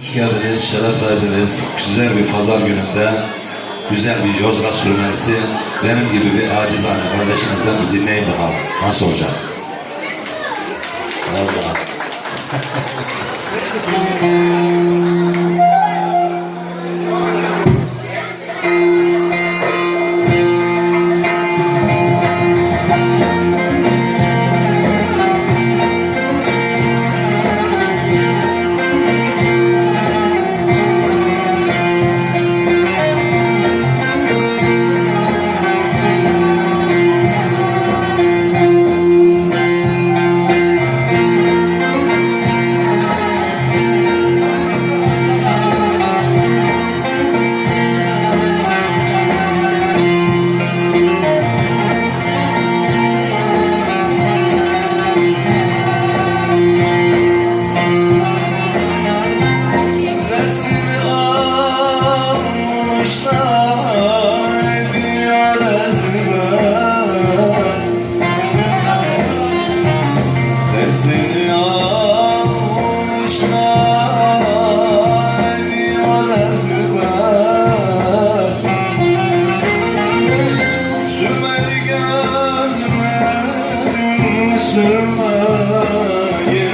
Hoş geldiniz, şeref verdiniz. Güzel bir pazar gününde, güzel bir Yozgat sürmenisi. Benim gibi bir acizane kardeşinizden bir dinleyin bakalım. Nasıl olacak? Vallahi.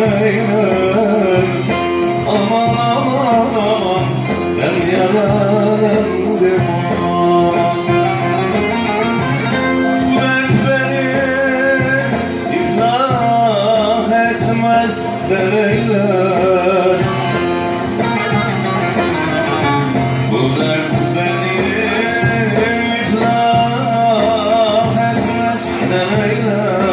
sürmeyeyler Aman aman aman ben yaralandım Bu dert beni iflah etmez dereyler Bu dert beni iflah etmez dereyler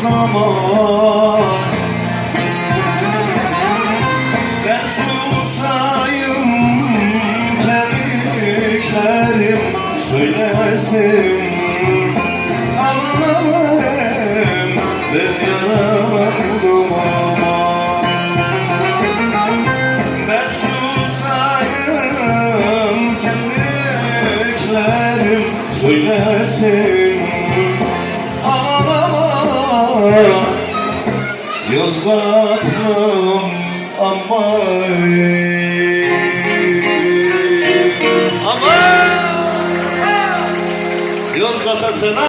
zaman ben susayım kemiklerim söylesin Anlamayım ben yanardım ama Ben susayım kemiklerim söylesin Aman Yozgat'ım aman. Aman! Yozgat'a